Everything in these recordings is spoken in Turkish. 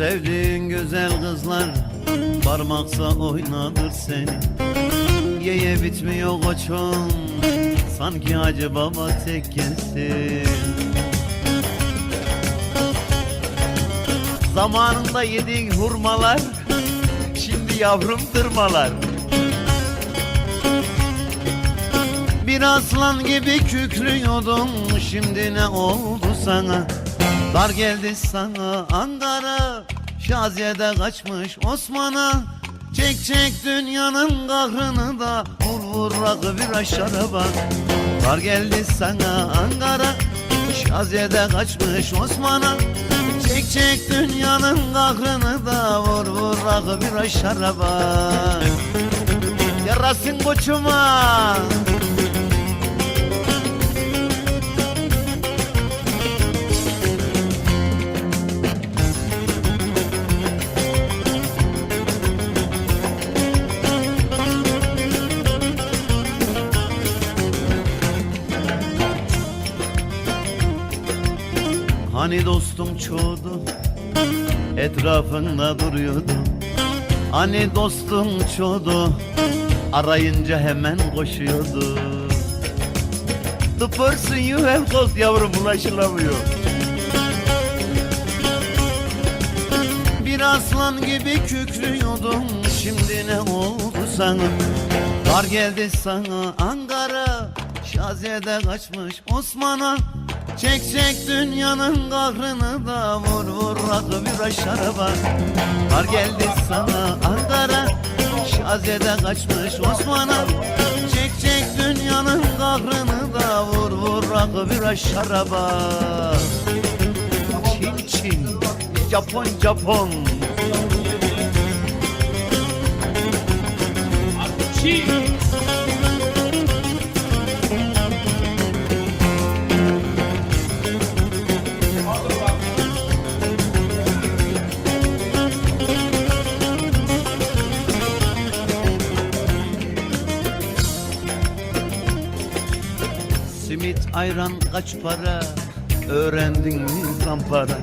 Sevdiğin güzel kızlar Parmaksa oynadır seni. Yeye bitmiyor koçum Sanki Hacı Baba tekkesin Zamanında yediğin hurmalar Şimdi yavrum tırmalar. Bir aslan gibi kükrüyordun Şimdi ne oldu sana? Dar geldi sana Ankara Şaziye'de kaçmış Osman'a. Çek çek dünyanın kahrını da Vur vur rakı bir aşağı bak. Dar geldi sana Ankara. Şaziye'de kaçmış Osman'a. Çek çek dünyanın kahrını da Vur vur rakı bir aşağı bak. Yarasın koçuma Hani dostum çoğdu Etrafında duruyordu. Hani dostum çoğdu Arayınca hemen koşuyordu. The person you have lost yavrum ulaşılamıyor. Bir aslan gibi kükrüyordum Şimdi ne oldu sana? Dar geldi sana Ankara Şaziye'de kaçmış Osman'a Çek çek dünyanın kahrını da Vur vur rakı bir aşağı bak Dar geldi sana Ankara Şaziye'de kaçmış Osman'a. Çek çek dünyanın kahrını da Vur vur rakı bir aşağı bak Çin Çin Japon Japon Simit ayran kaç para? Öğrendin mi zampara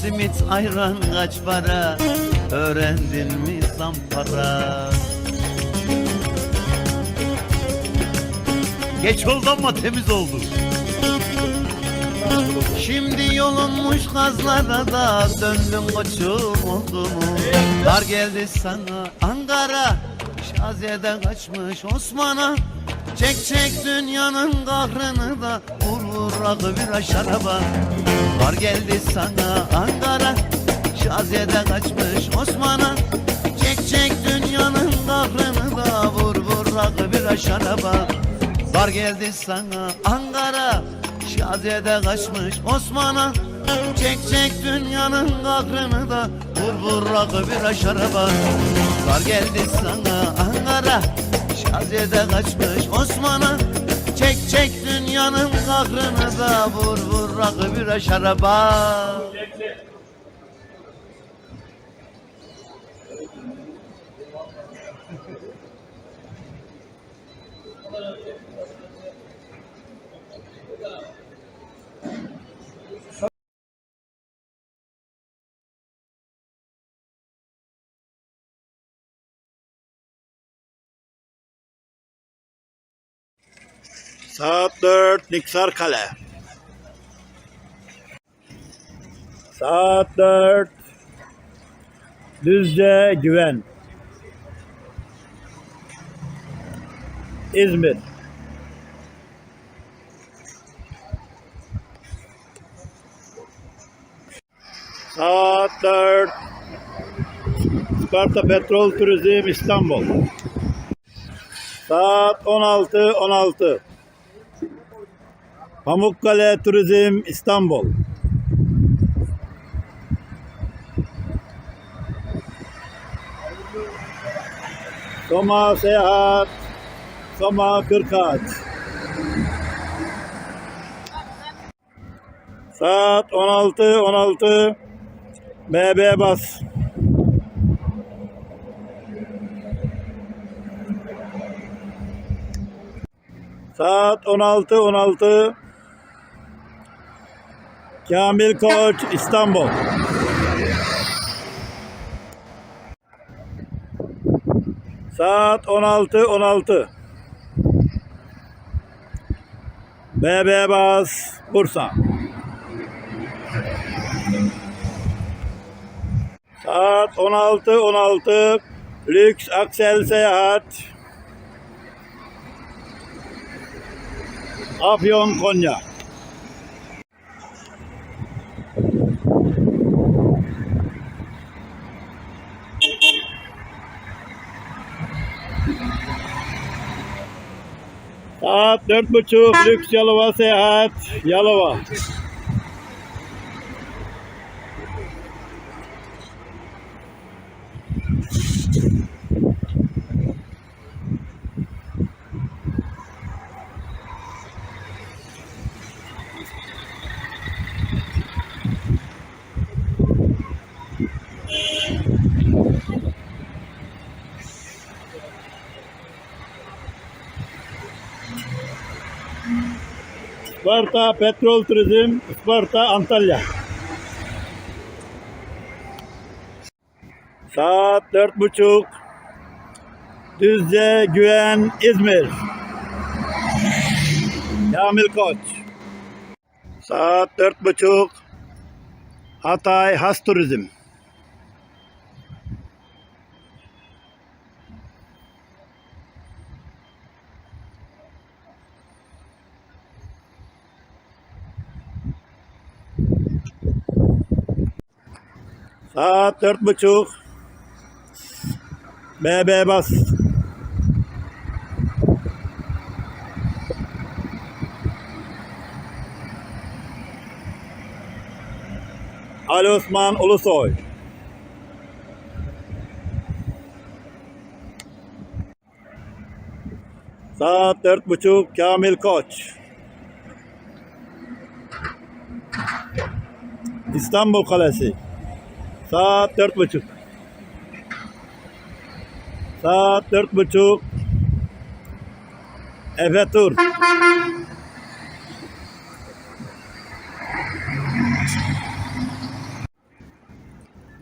Simit ayran kaç para? Öğrendin mi zampara Geç oldu ama temiz oldu. Şimdi yolunmuş kazlara da döndün koçum oldu mu? Dar geldi sana Ankara. Şaziye'den kaçmış Osman'a Çek çek dünyanın kahrını da Vur vur rakı bir aşağı bak Dar geldi sana Ankara Şaziye'den kaçmış Osman'a. Çek çek dünyanın kahrını da Vur vur rakı bir aşağı bak Dar geldi sana Ankara Şaziye'de kaçmış Osman'a. Çek çek dünyanın kahrını da Vur vur rakı bir aşağı bak Dar geldi sana Ankara Şaziye'de kaçmış Osman'a. Çek çek dünyanın kahrını da Vur vur rakı bir aşağı bak Saat 4 Niksar Kale. Saat 4 Düzce Güven. İzmir. Saat 4 Sparta Petrol Turizm İstanbul. Saat 16 16 Pamukkale Turizm İstanbul. Soma Seyahat. Soma Kırkaç. Saat 16 16 BB bas. Saat 16 16 Kamil Koç İstanbul. Saat 16 16 BB Bas Bursa. Saat 16 16 Lüks Aksel Seyahat Afyon Konya. Dört buçuk lüks Yalova seyahat Yalova. Isparta Petrol Turizm Isparta Antalya. Saat dört buçuk. Düzce Güven İzmir. Kamil Koç. Saat dört buçuk. Hatay Has Turizm. Saat dört buçuk. BB bas. Ali Osman Ulusoy. Saat dört buçuk Kamil Koç. İstanbul Kalesi. Saat dört buçuk. Saat dört buçuk. Efe Tur.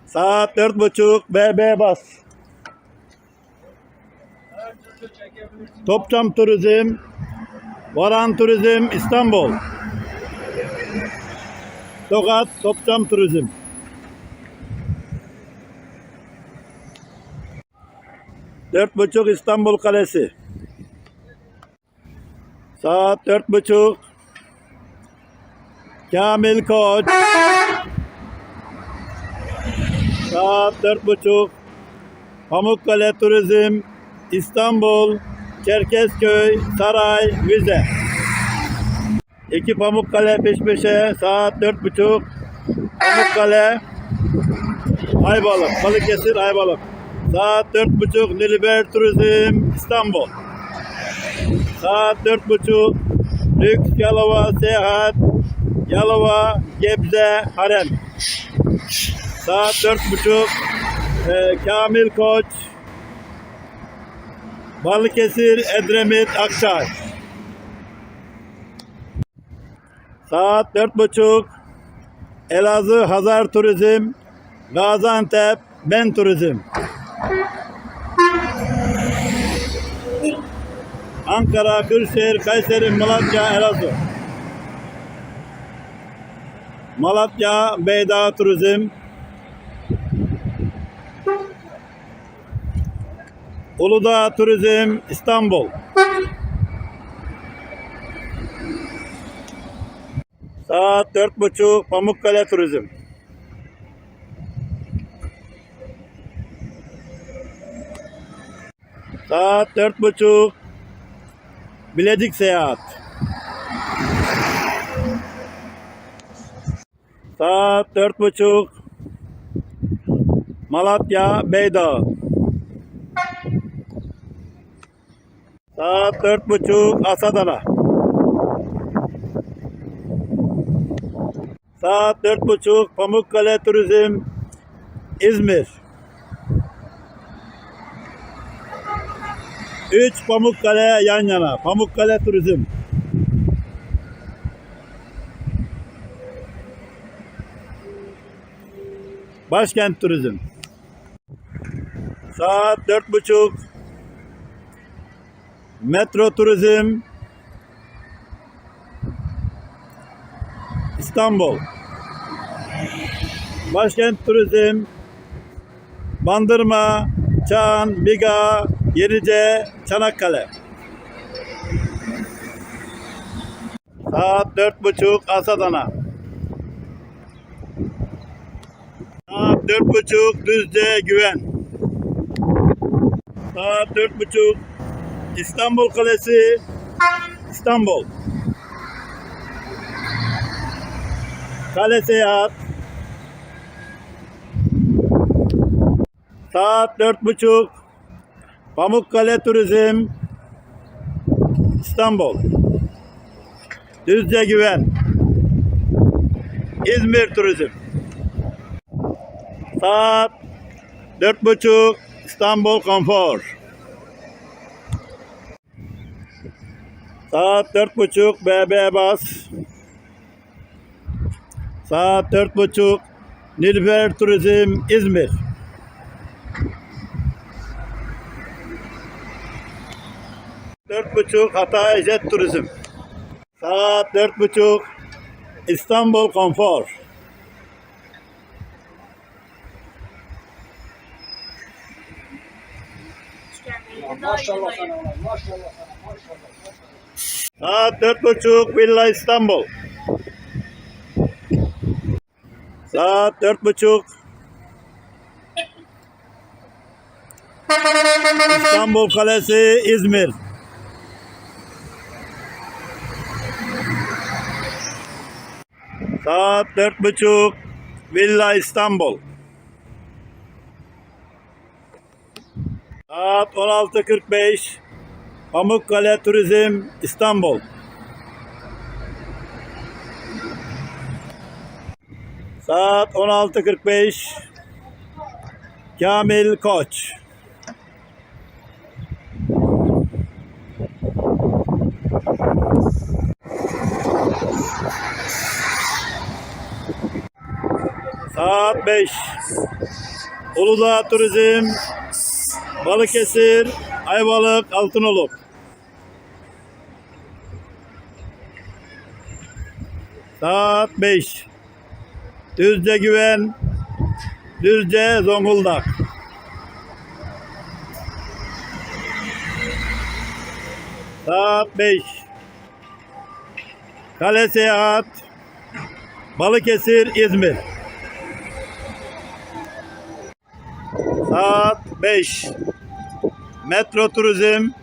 Saat dört buçuk. BB Bas. Topçam Turizm. Varan Turizm İstanbul. Tokat Topçam Turizm. Dört buçuk İstanbul Kalesi. Saat dört buçuk. Kamil Koç. Saat dört buçuk. Pamukkale Turizm. İstanbul. Çerkezköy. Saray. Vize. İki Pamukkale peş peşe. Saat dört buçuk. Pamukkale. Ayvalık. Balıkesir Ayvalık. Saat dört buçuk Nilüfer Turizm İstanbul. Saat dört buçuk Lüks Yalova Seyahat Yalova Gebze Harem. Saat dört buçuk e, Kamil Koç Balıkesir Edremit Akçay. Saat dört buçuk Elazığ Hazar Turizm Gaziantep Ben Turizm. Ankara, Kırşehir, Kayseri, Malatya, Elazığ. Malatya, Beyda Turizm. Uludağ Turizm, İstanbul. Saat dört buçuk Pamukkale Turizm. Saat dört buçuk. Biledik Seyahat. Saat dört buçuk. Malatya Beydağ. Saat dört buçuk Asadana. Saat dört buçuk Pamukkale Turizm İzmir. Üç Pamukkale yan yana. Pamukkale Turizm. Başkent Turizm. Saat dört buçuk. Metro Turizm. İstanbul. Başkent Turizm. Bandırma, Çağan, Biga, Yenice, Çanakkale. Saat dört buçuk Asadana. Saat dört buçuk Düzce Güven. Saat dört buçuk İstanbul Kalesi İstanbul. Kale Seyahat. Saat dört buçuk Pamukkale Turizm İstanbul. Düzce Güven. İzmir Turizm. Saat dört buçuk İstanbul Konfor. Saat dört buçuk BB Bas. Saat dört buçuk Nilüfer Turizm İzmir. Dört buçuk Hatay Jet Turizm. Saat dört buçuk İstanbul Konfor. Maşallah sana maşallah sana, maşallah. Saat dört buçuk Villa İstanbul. Saat dört buçuk İstanbul Kalesi İzmir. Saat dört buçuk Villa İstanbul. Saat 16.45 Pamukkale Turizm İstanbul. Saat 16.45 Kamil Koç. Saat 5 Uludağ Turizm Balıkesir Ayvalık Altınoluk. Saat 5. Düzce Güven, Düzce Zonguldak. Saat 5. Kale Seyahat, Balıkesir, İzmir. Saat 5. Metro Turizm,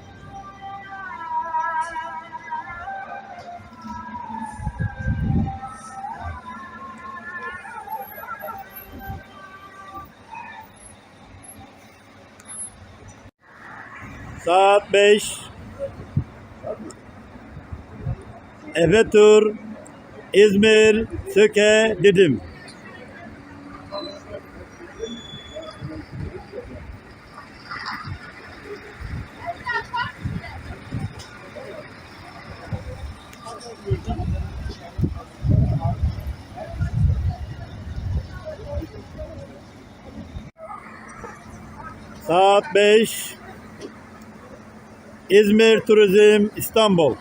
Saat 5. Efe Tur, İzmir, Söke, Didim. Saat 5. İzmir Turizm İstanbul.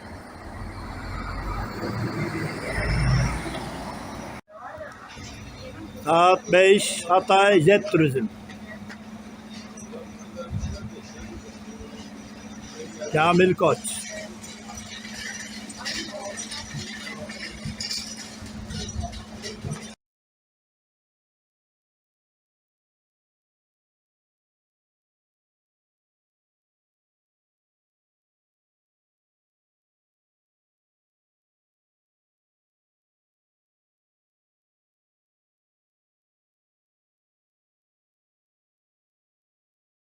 Saat 5 Hatay Jet Turizm. Kamil Koç.